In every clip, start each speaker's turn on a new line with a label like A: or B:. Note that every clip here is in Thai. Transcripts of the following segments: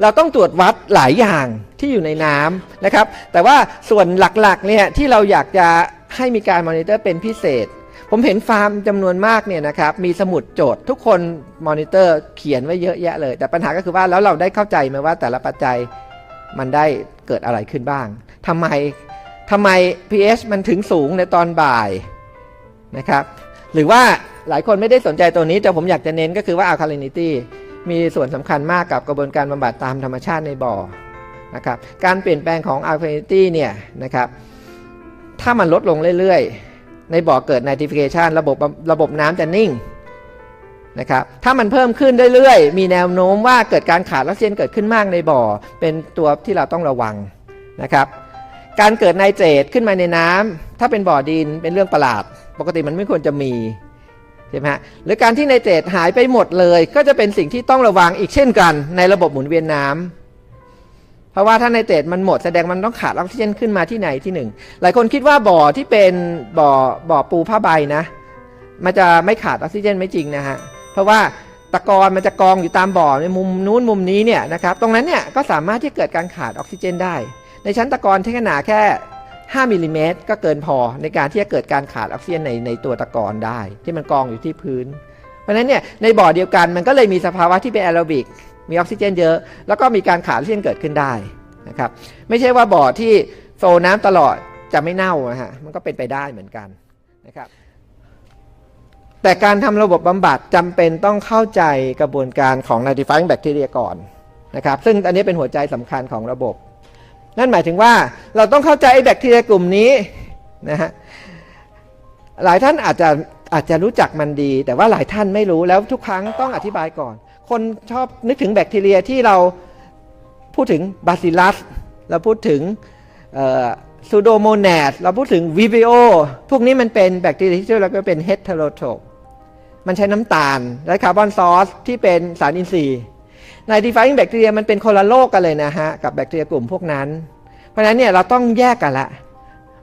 A: เราต้องตรวจวัดหลายอย่างที่อยู่ในน้ำนะครับ แต่ว่าส่วนหลักๆเนี่ยที่เราอยากจะให้มีการมอนิเตอร์เป็นพิเศษ ผมเห็นฟาร์มจำนวนมากเนี่ยนะครับมีสมุดโจทย์ ทุกคนมอนิเตอร์เขียนไว้เยอะแยะเลย แต่ปัญหาก็คือว่าแล้วเราได้เข้าใจไหมว่าแต่ละปัจจัยมันได้เกิดอะไรขึ้นบ้างทำไมทำไม pH มันถึงสูงในตอนบ่ายนะครับ หรือว่าหลายคนไม่ได้สนใจตัวนี้ แต่ผมอยากจะเน้นก็คือว่า alkalinity มีส่วนสำคัญมากกับกระบวนการบำบัดตามธรรมชาติในบ่อนะครับการเปลี่ยนแปลงของ alkalinity เนี่ยนะครับถ้ามันลดลงเรื่อยๆ ในบ่อเกิด nitrification ระบบระบบน้ำจะนิ่งนะครับถ้ามันเพิ่มขึ้นเรื่อยๆ มีแนวโน้มว่าเกิดการขาดออกซิเจนเกิดขึ้นมากในบ่อ เป็นตัวที่เราต้องระวังนะครับการเกิดไนเตรตขึ้นมาในน้ำถ้าเป็นบ่อดินเป็นเรื่องประหลาด ปกติมันไม่ควรจะมี ใช่ไหมฮะหรือการที่ไนเตรตหายไปหมดเลย ก็จะเป็นสิ่งที่ต้องระวังอีกเช่นกันในระบบหมุนเวียนน้ำเพราะว่าถ้าไนเตรตมันหมดแสดงมันต้องขาดออกซิเจนขึ้นมาที่ไหนที่หนึ่งหลายคนคิดว่าบ่อที่เป็นบ่อบ่อปูผ้าใบนะ มันจะไม่ขาดออกซิเจนไม่จริงนะฮะเพราะว่าตะกอนมันจะกองอยู่ตามบ่อในมุมนู้นมุมนี้เนี่ยนะครับตรงนั้นเนี่ยก็สามารถที่เกิดการขาดออกซิเจนได้ ในชั้นตะกอนที่ขนาดแค่ 5มิลลิเมตรก็เกินพอในการที่จะเกิดการขาดออกซิเจนในในตัวตะกอนได้ ที่มันกองอยู่ที่พื้น เพราะฉะนั้นเนี่ยในบ่อเดียวกันมันก็เลยมีสภาวะที่เป็นแอโรบิกมีออกซิเจนเยอะ แล้วก็มีการขาดออกซิเจนเกิดขึ้นได้นะครับไม่ใช่ว่าบ่อที่โฟน้ำตลอดจะไม่เน่านะฮะมันก็เป็นไปได้เหมือนกันนะครับแต่การทำระบบบำบัดจำเป็นต้องเข้าใจกระบวนการของ nitrifying bacteria ก่อนนะครับซึ่งอันนี้เป็นหัวใจสำคัญของระบบ นั่นหมายถึงว่าเราต้องเข้าใจไอ้แบคทีเรียกลุ่มนี้นะฮะหลายท่านอาจจะอาจจะรู้จักมันดี แต่ว่าหลายท่านไม่รู้แล้วทุกครั้งต้องอธิบายก่อน คนชอบนึกถึงแบคทีเรียที่เราพูดถึงบาซิลัสเราพูดถึงซูโดโมนสเราพูดถึงวิบิโอพวกนี้มันเป็นแบคทีเรียที่เราก็เป็นเฮต e โรโท p มันใช้น้ำตาลและคาร์บอนซอสที่เป็นสารอินทรีย์ ในดีฟาย i งแบคทีเรียมันเป็นคนละโลกกันเลยนะฮะ กับแบคทีเรียกลุ่มพวกนั้น เพราะนั้นเนี่ยเราต้องแยกกันละ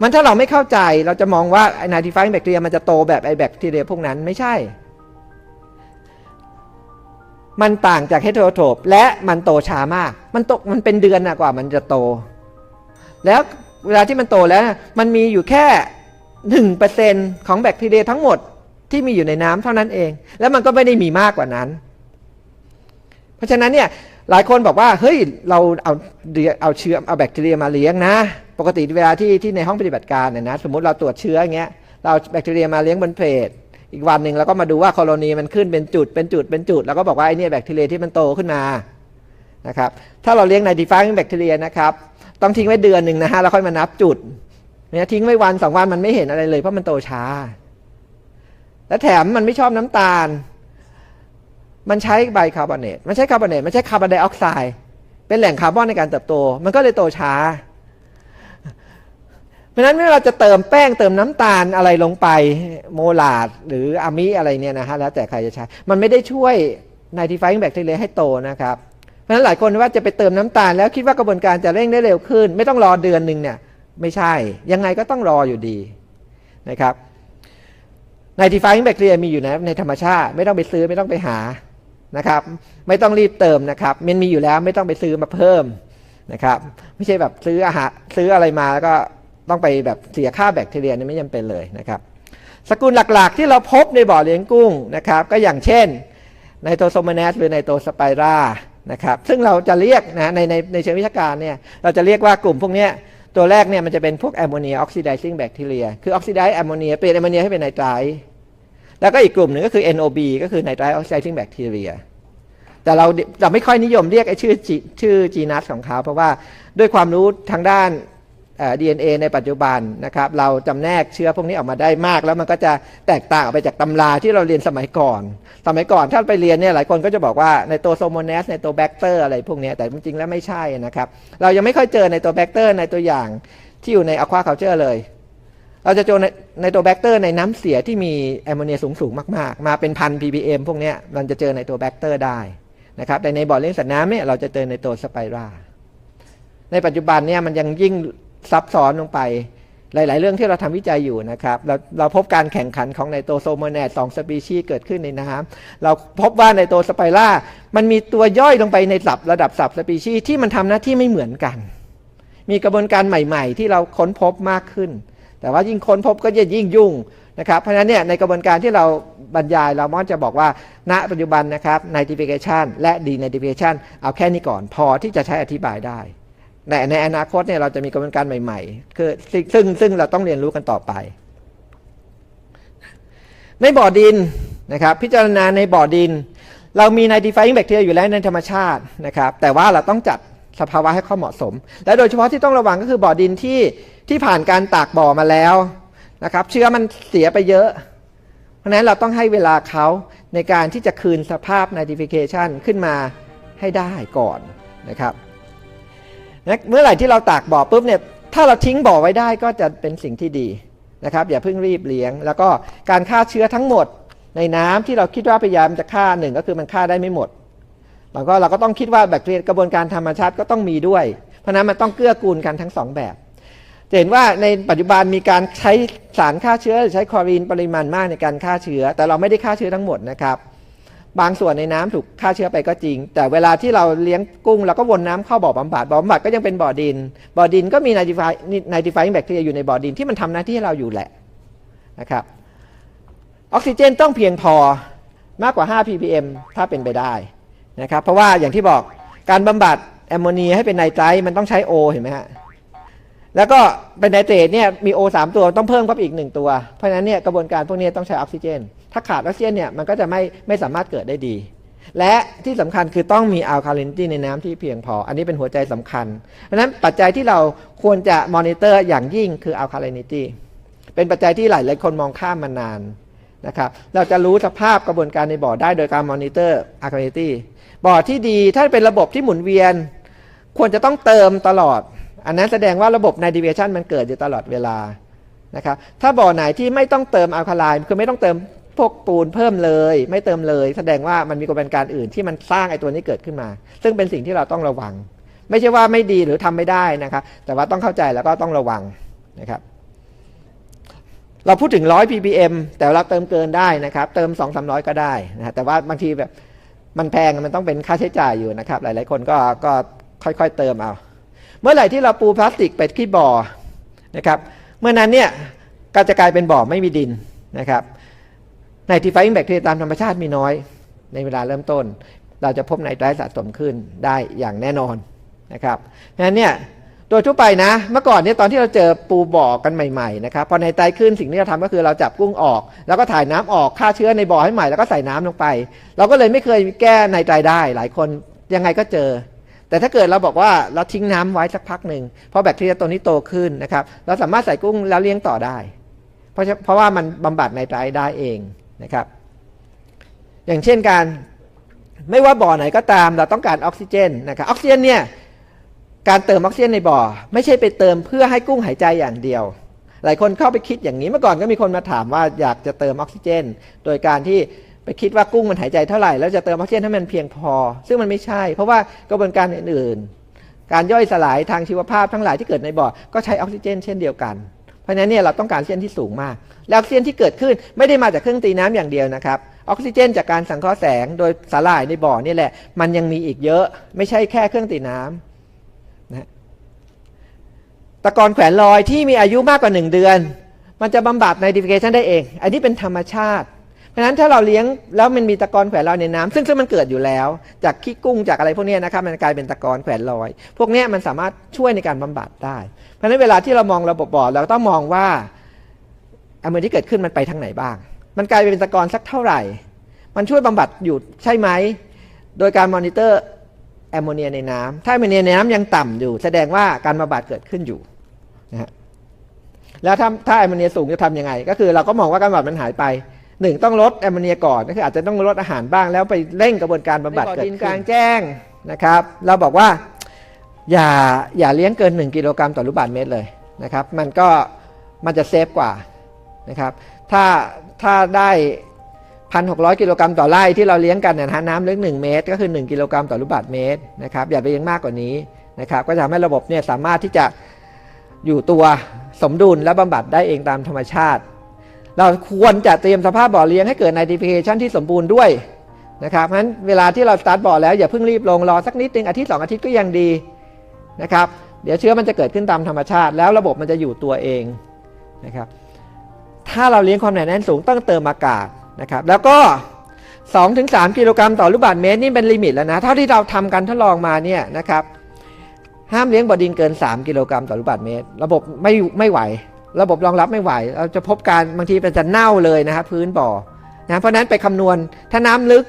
A: มันถ้าเราไม่เข้าใจเราจะมองว่าไนาดีฟายแบคทีเรียมันจะโตแบบไอแบคทีเรียพวกนั้นไม่ใช่ มันต่างจากเฮตโรโท p และมันโตช้ามาก มันโตมันเป็นเดือนนะกว่ามันจะโต แล้วเวลาที่มันโตแล้วมันมีอยู่แค่หนึ่งเปอร์เซ็นของแบคทีเรียทั้งหมดที่มีอยู่ในน้ำเท่านั้นเอง แล้วมันก็ไม่ได้มีมากกว่านั้น ราะฉะนั้นเนี่ยหลายคนบอกว่าเฮ้ยเราเอาเอาเชื้อเอาแบคทีเรียมาเลี้ยงนะ ปกติเวลาที่ที่ในห้องปฏิบัติการเนี่ยนะสมมติเราตรวจเชื้ออย่างเงี้ยเราแบคทีเรียมาเลี้ยงบนเพลทอีกวันหนึ่งเราก็มาดูว่าโคโลนีมันขึ้นเป็นจุดเป็นจุดเป็นจุดแล้วก็บอกว่าไอ้นี่แบคทีเรียที่มันโตขึ้นมานะครับถ้าเราเลี้ยงในดีฟายแบคทีเรียนะครับต้องทิ้งไว้เดือนหนึ่งนะฮะแล้วค่อยมานับจุดเนี่ยทิ้งไว้วันสองวันมันไม่เห็นอะไรเลยเพราะมันโตช้า และแถมมันไม่ชอบน้ำตาล มันใช้ไบคาร์บอเนตมันใช้คาร์บอเนตมันใช้คาร์บอนไดออกไซด์เป็นแหล่งคาร์บอนในการเติบโต มันก็เลยโตช้า เพราะนั้นเมื่อเราจะเติมแป้งเติมน้ำตาลอะไรลงไปโมลาดหรืออะมิอะไรเนี่ยนะฮะแล้วแต่ใครจะใช้ มันไม่ได้ช่วยไนทีไฟงแบคทีเรียให้โตนะครับ เพราะฉะนั้นหลายคนว่าจะไปเติมน้ำตาลแล้วคิดว่ากระบวนการจะเร่งได้เร็วขึ้น ไม่ต้องรอเดือนหนึ่งเนี่ยไม่ใช่ ยังไงก็ต้องรออยู่ดีนะครับไนทีไฟงแบคทีเรียมีอยู่ในในธรรมชาติ ไม่ต้องไปซื้อไม่ต้องไปหา นะครับ ไม่ต้องรีบเติมนะครับมันมีอยู่แล้วไม่ต้องไปซื้อมาเพิ่มนะครับ ไม่ใช่แบบซื้ออาหารซื้ออะไรมาแล้วก็ต้องไปแบบเสียค่าแบคทีเรียนี่ไม่จำเป็นเลยนะครับ สกุลหลักๆ ที่เราพบในบ่อเลี้ยงกุ้งนะครับ ก็อย่างเช่นไนโตโซมาเนสหรือไนโตสไปรานะครับ ซึ่งเราจะเรียกนะในในในเชิงวิชาการเนี่ยเราจะเรียกว่ากลุ่มพวกนี้ตัวแรกเนี่ยมันจะเป็นพวกแอมโมเนียออกซิไดซิ่งแบคทีเรียคือออกซิไดซ์แอมโมเนียเปลี่ยนแอมโมเนียให้เป็นไนไตรท์ แล้วก็อีกกลุ่มหนึ่งก็คือ NOB ก็คือไนไตรท์ออกซิไดซิ่งแบคทีเรียแต่เราเราไม่ค่อยนิยมเรียกไอ้ชื่อชื่อจีนัสของเขา เพราะว่าด้วยความรู้ทางด้านดีเอ็นเอในปัจจุบันนะครับ เราจำแนกเชื้อพวกนี้ออกมาได้มาก แล้วมันก็จะแตกต่างออกไปจากตำราที่เราเรียนสมัยก่อน สมัยก่อนถ้าไปเรียนเนี่ยหลายคนก็จะบอกว่าในตัวโซโมเนสในตัวแบคเตอร์อะไรพวกนี้แต่จริงๆแล้วไม่ใช่นะครับ เรายังไม่ค่อยเจอในตัวแบคเตอร์ในตัวอย่างที่อยู่ในอะควาเคาเจอร์เลย เราจะเจอในในตัวแบคเตอร์ในน้ำเสียที่มีแอมโมเนียสูงๆมากๆ มาเป็นพัน ppm พวกนี้มันจะเจอในตัวแบคเตอร์ได้นะครับแต่ในบ่อเลี้ยงสัตว์น้ำเนี่ยเราจะเจอในตัวสไปราในปัจจุบันเนี่ยมันยังยิ่งซับซ้อนลงไปหลาย ๆ เรื่องที่เราทำวิจัยอยู่นะครับ เราเราพบการแข่งขันของไนโตรโซโมแนดสองสปีชีส์เกิดขึ้นในน้ำเราพบว่าไนโตรสไปร่ามันมีตัวย่อยลงไปในสับระดับสับสปีชีส์ที่มันทำหน้าที่ไม่เหมือนกัน มีกระบวนการใหม่ ๆ ที่เราค้นพบมากขึ้น แต่ว่ายิ่งค้นพบก็จะยิ่งยุ่งนะครับ เพราะฉะนั้นเนี่ยในกระบวนการที่เราบรรยายเรามักจะบอกว่า ณปัจจุบันนะครับ nitrification และ denitrification เอาแค่นี้ก่อนพอที่จะใช้อธิบายได้ในในอนาคตเนี่ยเราจะมีกระบวนการใหม่ๆ คือซึ่งซึ่งเราต้องเรียนรู้กันต่อไป ในบ่อดินนะครับพิจารณาในบ่อดิน เรามี nitrifying bacteria อยู่แล้วในธรรมชาตินะครับ แต่ว่าเราต้องจัดสภาวะให้เข้าเหมาะสม และโดยเฉพาะที่ต้องระวังก็คือบ่อดินที่ ที่ผ่านการตากบ่อมาแล้วนะครับ เชื้อมันเสียไปเยอะ เพราะนั้นเราต้องให้เวลาเขาในการที่จะคืนสภาพ nitrification ขึ้นมาให้ได้ก่อนนะครับนะเมื่อไหร่ที่เราตากบ่อปุ๊บเนี่ยถ้าเราทิ้งบ่อไว้ได้ก็จะเป็นสิ่งที่ดีนะครับอย่าเพิ่งรีบเลี้ยง แล้วก็การฆ่าเชื้อทั้งหมดในน้ำที่เราคิดว่าพยายามจะฆ่าหนึ่งก็คือมันฆ่าได้ไม่หมดเราก็เราก็ต้องคิดว่าแบคทีเรียกระบวนการธรรมชาติก็ต้องมีด้วย เพราะฉะนั้นมันต้องเกื้อกูลกันทั้งสองแบบ จะเห็นว่าในปัจจุบันมีการใช้สารฆ่าเชื้อหรือใช้คลอรีนปริมาณมากในการฆ่าเชื้อ แต่เราไม่ได้ฆ่าเชื้อทั้งหมดนะครับ บางส่วนในน้ำถูกฆ่าเชื้อไปก็จริง แต่เวลาที่เราเลี้ยงกุ้งเราก็วนน้ำเข้าบ่อบำบัดบ่อบำบัดก็ยังเป็นบ่อดิน บ่อดินก็มีไนติฟายไนติฟายแบคทีเรียอยู่ในบ่อดินที่มันทำหน้าที่ให้เราอยู่แหละนะครับ ออกซิเจนต้องเพียงพอมากกว่า 5 ppm ถ้าเป็นไปได้นะครับ เพราะว่าอย่างที่บอกการบำบัดแอมโมเนียให้เป็นไนไตรท์มันต้องใช้ O เห็นไหมฮะ แล้วก็เป็นไนเตรตเนี่ยมี O 3ตัวต้องเพิ่มเข้าไปอีก 1 ตัว เพราะฉะนั้นเนี่ยกระบวนการพวกนี้ต้องใช้ออกซิเจน ถ้าขาดออกซิเจนเนี่ยมันก็จะไม่ไม่สามารถเกิดได้ดี และที่สำคัญคือต้องมีอัลคาลินิตี้ในน้ำที่เพียงพอ อันนี้เป็นหัวใจสำคัญ เพราะฉะนั้นปัจจัยที่เราควรจะมอนิเตอร์อย่างยิ่งคืออัลคาลินิตี้เป็นปัจจัยที่หลายหลายคนมองข้ามมานานนะครับเราจะรู้สภาพกระบวนการในบ่อได้โดยการมอนิเตอร์อัลคาลินิตี้บ่อที่ดีถ้าเป็นระบบที่หมุนเวียน ควรจะต้องเติมตลอด อันนั้นแสดงว่าระบบไนดิเวชันมันเกิดอยู่ตลอดเวลานะครับถ้าบ่อไหนที่ไม่ต้องเติมอัลคาไลน์คือไม่ต้องเติมพวกปูนเพิ่มเลย ไม่เติมเลย แสดงว่ามันมีกระบวนการอื่นที่มันสร้างไอ้ตัวนี้เกิดขึ้นมา ซึ่งเป็นสิ่งที่เราต้องระวัง ไม่ใช่ว่าไม่ดีหรือทำไม่ได้นะครับแต่ว่าต้องเข้าใจแล้วก็ต้องระวังนะครับเราพูดถึง 100 ppm แต่เราเติมเกินได้นะครับ เติม 2 3 0 0 ก็ได้นะฮะแต่ว่าบางทีแบบมันแพงมันต้องเป็นค่าใช้จ่ายอยู่นะครับ หลาย ๆ คนก็ก็ค่อย ๆ เติมเอา เมื่อไหร่ที่เราปูพลาสติกไปที่บ่อนะครับ เมื่อนั้นเนี่ยก็จะกลายเป็นบ่อไม่มีดินนะครับไนตริฟายแบคทีเรียตามธรรมชาติมีน้อย ในเวลาเริ่มต้น เราจะพบไนไตรสะสมขึ้นได้อย่างแน่นอนนะครับเพราะนั้นเนี่ยโดยทั่วไปนะ เมื่อก่อนเนี่ยตอนที่เราเจอปูบ่อกันใหม่ๆนะครับพอไนไตขึ้นสิ่งที่เราทำก็คือเราจับกุ้งออก แล้วก็ถ่ายน้ำออกฆ่าเชื้อในบ่อให้ใหม่แล้วก็ใส่น้ำลงไป เราก็เลยไม่เคยแก้ไนไตได้หลายคนยังไงก็เจอ แต่ถ้าเกิดเราบอกว่าเราทิ้งน้ำไว้สักพักหนึ่งเพราะแบคทีเรียตัวนี้โตขึ้นนะครับ เราสามารถใส่กุ้งแล้วเลี้ยงต่อได้ เพราะเพราะว่ามันบำบัดไนไตได้เองนะครับ อย่างเช่นการไม่ว่าบ่อไหนก็ตามเราต้องการออกซิเจนนะครับออกซิเจนเนี่ยการเติมออกซิเจนในบ่อ ไม่ใช่ไปเติมเพื่อให้กุ้งหายใจอย่างเดียว หลายคนเข้าไปคิดอย่างนี้เมื่อก่อนก็มีคนมาถามว่าอยากจะเติมออกซิเจน โดยการที่ ไปคิดว่ากุ้งมันหายใจเท่าไหร่แล้วจะเติมออกซิเจนให้มันเพียงพอ ซึ่งมันไม่ใช่ เพราะว่ากระบวนการอื่นๆ การย่อยสลายทางชีวภาพทั้งหลายที่เกิดในบ่อก็ใช้ออกซิเจน เช่นเดียวกัน เพราะฉะนั้นเนี่ยเราต้องการออกซิเจนที่สูงมาก แล้วออกซิเจนที่เกิดขึ้นไม่ได้มาจากเครื่องตีน้ำอย่างเดียวนะครับออกซิเจน จากการสังเคราะห์แสงโดยสาหร่ายในบ่อนี่แหละ มันยังมีอีกเยอะ ไม่ใช่แค่เครื่องตีน้ำนะตะกอนแขวนลอยที่มีอายุมากกว่า 1 เดือน มันจะบำบัดไนติฟิเคชันได้เอง อันนี้เป็นธรรมชาติ เพราะฉะนั้นถ้าเราเลี้ยงแล้วมันมีตะกอนแขวนลอยในน้ำซึ่งซึ่งมันเกิดอยู่แล้ว จากขี้กุ้งจากอะไรพวกนี้นะครับมันกลายเป็นตะกอนแขวนลอย พวกนี้มันสามารถช่วยในการบำบัดได้ เพราะฉะนั้นเวลาที่เรามองระบบบ่อเราต้องมองว่าอามนที่เกิดขึ้นมันไปทางไหนบ้าง มันกลายเป็นตะกอนสักเท่าไหร่ มันช่วยบำบัดอยู่ใช่ไหมโดยการมอนิเตอร์แอมโมเนียในน้ำถ้าแอมโมเนียในน้ำยังต่ำอยู่ แสดงว่าการบำบัดเกิดขึ้นอยู่นะฮะแล้วถ้าถ้าแอมโมเนียสูงจะทำยังไง ก็คือเราก็มองว่าการบำบัดมันหายไป หนึ่งต้องลดแอมโมเนียก่อนก็คืออาจจะต้องลดอาหารบ้างแล้วไปเร่งกระบวนการบำบัดเกิดขึ้นกลางแจ้งนะครับ เราบอกว่าอย่าอย่าเลี้ยงเกิน 1 กิโลกรัมต่อลูกบาศก์เมตรเลยนะครับมันก็มันจะเซฟกว่านะครับถ้าถ้าได้ 1,600 กิโลกรัมต่อไร่ที่เราเลี้ยงกันเนี่ยนะฮะน้ำลึก 1 เมตร ก็คือ 1 กิโลกรัมต่อลูกบาศก์เมตรนะครับอย่าไปเลี้ยงมากกว่านี้นะครับก็จะทำให้ระบบเนี่ยสามารถที่จะอยู่ตัวสมดุลและบำบัดได้เองตามธรรมชาติ เราควรจะเตรียมสภาพบ่อเลี้ยงให้เกิด nitrification ที่สมบูรณ์ด้วยนะครับเพราะฉะนั้นเวลาที่เราสตาร์ทบ่อแล้วอย่าเพิ่งรีบลงรอสักนิดนึงอาทิตย์สองอาทิตย์ก็ยังดีนะครับเดี๋ยวเชื้อมันจะเกิดขึ้นตามธรรมชาติ แล้วระบบมันจะอยู่ตัวเองนะครับถ้าเราเลี้ยงความหนาแน่นสูงต้องเติมอากาศนะครับแล้วก็ 2-3 กิโลกรัมต่อลูกบาศก์เมตรนี่เป็นลิมิตแล้วนะเท่าที่เราทำกันทดลองมาเนี่ยนะครับห้ามเลี้ยงบ่อดินเกิน 3 กิโลกรัมต่อลูกบาศก์เมตร ระบบไม่ไม่ไหว ระบบรองรับไม่ไหว เราจะพบการบางทีมันจะเน่าเลยนะครับพื้นบ่อนะเพราะนั้นไปคำนวณถ้าน้ำลึก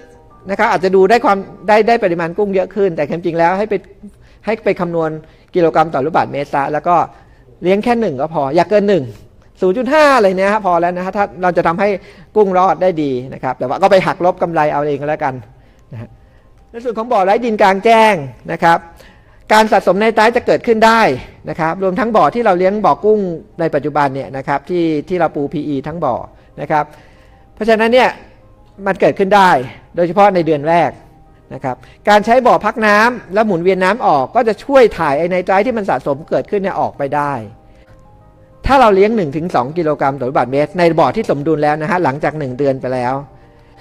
A: นะครับอาจจะดูได้ความได้ได้ปริมาณกุ้งเยอะขึ้น แต่ความจริงแล้วให้ไปให้ไปคำนวณกิโลกรัมต่อลูกบาศก์เมตรซะแล้วก็เลี้ยงแค่หนึ่งก็พอ อย่าเกินหนึ่ง0.5อะไรเนี่ยฮะพอแล้วนะฮะถ้าเราจะทำให้กุ้งรอดได้ดีนะครับ แต่ว่าก็ไปหักลบกำไรเอาเองก็แล้วกันนะฮะในส่วนของบ่อไร้ดินกลางแจ้งนะครับ การสะสมในไตจะเกิดขึ้นได้นะครับ รวมทั้งบ่อที่เราเลี้ยงบ่อกุ้งในปัจจุบันเนี่ยนะครับที่ที่เราปู PE ทั้งบ่อนะครับ เพราะฉะนั้นเนี่ยมันเกิดขึ้นได้โดยเฉพาะในเดือนแรกนะครับการใช้บ่อพักน้ำแล้วหมุนเวียนน้ำออกก็จะช่วยถ่ายไอในไตรท์ที่มันสะสมเกิดขึ้นเนี่ยออกไปได้ ถ้าเราเลี้ยง 1-2 กิโลกรัมต่อลูกบาศก์เมตร ในบ่อที่สมดุลแล้วนะฮะหลังจาก 1 เดือนไปแล้ว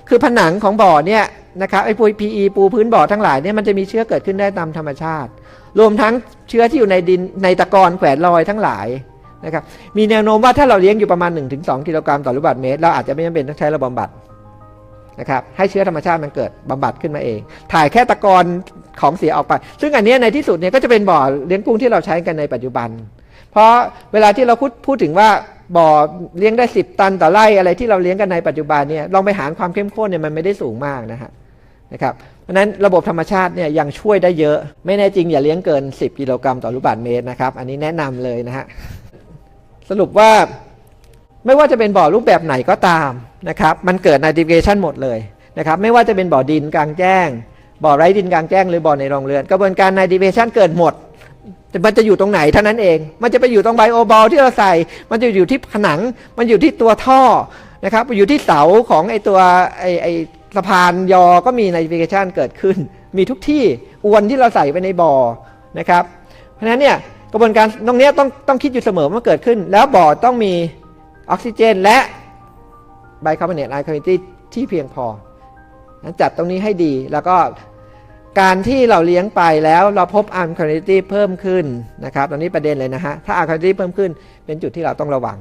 A: คือผนังของบ่อเนี่ย นะครับไอ้ปูพีปูพื้นบ่อทั้งหลายเนี่ยมันจะมีเชื้อเกิดขึ้นได้ตามธรรมชาติ รวมทั้งเชื้อที่อยู่ในดินในตะกอนแขวนลอยทั้งหลายนะครับมีแนวโน้มว่าถ้าเราเลี้ยงอยู่ประมาณ 1-2 กิโลกรัมต่อลูกบาศก์เมตร เราอาจจะไม่จำเป็นต้องใช้ระบบบำบัดนะครับให้เชื้อธรรมชาติมันเกิดบำบัดขึ้นมาเอง ถ่ายแค่ตะกอนของเสียออกไป ซึ่งอันนี้ในที่สุดเนี่ยก็จะเป็นบ่อเลี้ยงกุ้งที่เราใช้กันในปัจจุบัน เพราะเวลาที่เราพูดพูดถึงว่าบ่อเลี้ยงได้ 10 ตันต่อไร่อะไรที่เราเลี้ยงกันในปัจจุบันเนี่ยลองไปหารความเข้มข้นเนี่ยมันไม่ได้สูงมากนะฮะ นะครับเพราะนั้นระบบธรรมชาติเนี่ยยังช่วยได้เยอะ ไม่แน่จริงอย่าเลี้ยงเกิน 10 กิโลกรัมต่อลูกบาศก์เมตรนะครับ อันนี้แนะนำเลยนะฮะสรุปว่าไม่ว่าจะเป็นบ่อรูปแบบไหนก็ตามนะครับมันเกิด nitrification หมดเลยนะครับไม่ว่าจะเป็นบ่อดินกลางแจ้ง บ่อไร้ดินกลางแจ้งหรือบ่อในโรงเรือน กระบวนการ nitrification เกิดหมดแต่มันจะอยู่ตรงไหนเท่านั้นเอง มันจะไปอยู่ตรงไบโอบอลที่เราใส่ มันจะอยู่ที่ผนัง มันอยู่ที่ตัวท่อนะครับอยู่ที่เสาของไอตัวไอไอ สะพานยอก็มีในฟิเคชันเกิดขึ้น มีทุกที่อวนที่เราใส่ไปในบ่อนะครับ เพราะฉะนั้นเนี่ยกระบวนการตรงนี้ต้องต้องคิดอยู่เสมอว่าเกิดขึ้น แล้วบ่อต้องมีออกซิเจน และไบคาร์บอเนตไอคอนิตี้ที่เพียงพอนั้นจัดตรงนี้ให้ดีแล้วก็การที่เราเลี้ยงไปแล้วเราพบอาร์มค u นิตี้เพิ่มขึ้นนะครับตอนนี้ประเด็นเลยนะฮะถ้าอาร์มค u นิตี้เพิ่มขึ้นเป็นจุดที่เราต้องระวัง